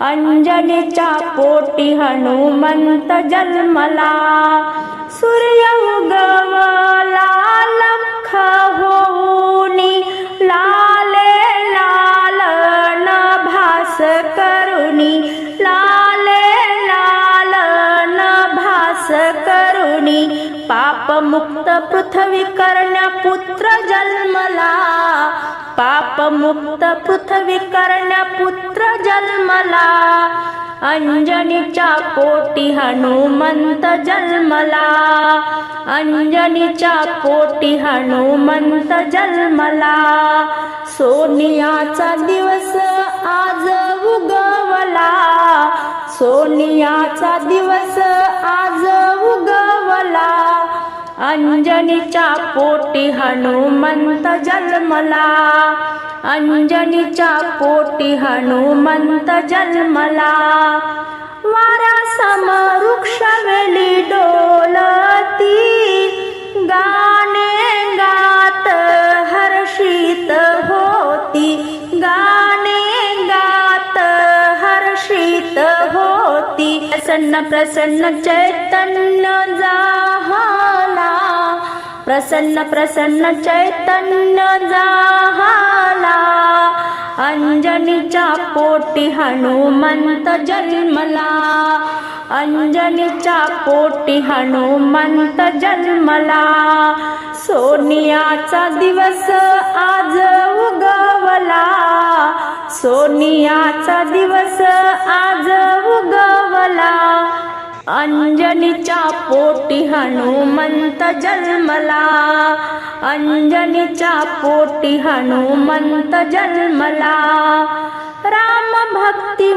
अंजनीच्या पोटी हनुमंत जन्मला. सूर्य उगवला. पापमुक्त पृथ्वी करण्या पुत्र जन्मला. पापमुक्त पृथ्वी करण्या पुत्र जन्मला. अंजनीच्या पोटी हनुमंत जन्मला. अंजनीच्या पोटी हनुमंत जन्मला. सोनियाचा दिवस आज उगवला. सोनियाचा दिवस अंजनीच्या पोटी हनुमंत जन्मला. अंजनीच्या पोटी हनुमंत जन्मला. वारा समवृक्ष वेली डोलती. गाणे गात हर्षित होती. गाणे गात हर्षित होती. प्रसन्न प्रसन्न चैतन्य जाहाला प्रसन्न प्रसन्न चैतन्य जाहाला. अंजनीच्या पोटी हनुमंत जन्मला. अंजनीच्या पोटी हनुमंत जन्मला. सोनियाचा दिवस आज उगवला. सोनियाचा दिवस आज उगवला. अंजनीच्या पोटी हनुमंत जन्मला. अंजनीच्या पोटी हनुमंत जन्मला. राम भक्ती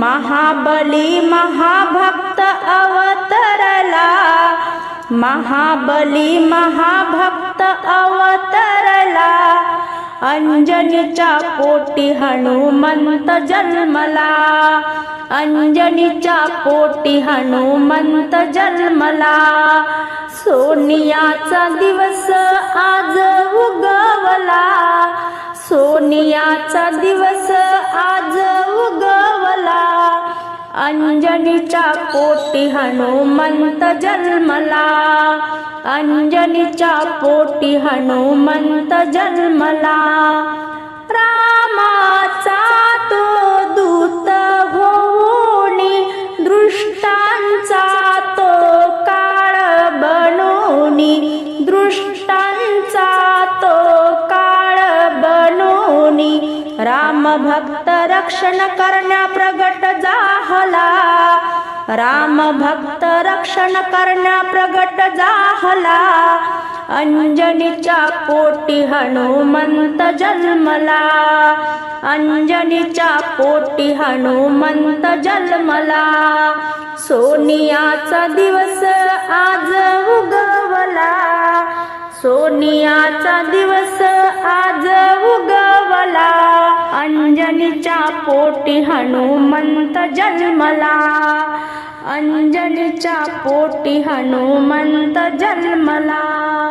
महाबली महाभक्त अवतरला. महाबली महाभक्त अवतरला. अंजनीच्या पोटी हनुमंत जन्मला. अंजनीच्या पोटी हनुमंत जन्मला. सोनियाचा दिवस आज उगवला. सोनियाचा दिवस आज उगवला. अंजनीच्या पोटी हनुमंत जन्मला. अंजनीच्या पोटी हनुमंत जन्मला. रामाचा तो दूत राम भक्त रक्षण करण्या प्रगट जाहला. राम भक्त रक्षण करण्या प्रगट जाहला. अंजनीच्या पोटी हनुमंत जन्मला. अंजनीच्या पोटी हनुमंत जन्मला. सोनियाचा दिवस आज उगवला. सोनियाचा दिवस आज पोटी हनुमंत जन्मला. अंजनीच्या पोटी हनुमंत जन्मला.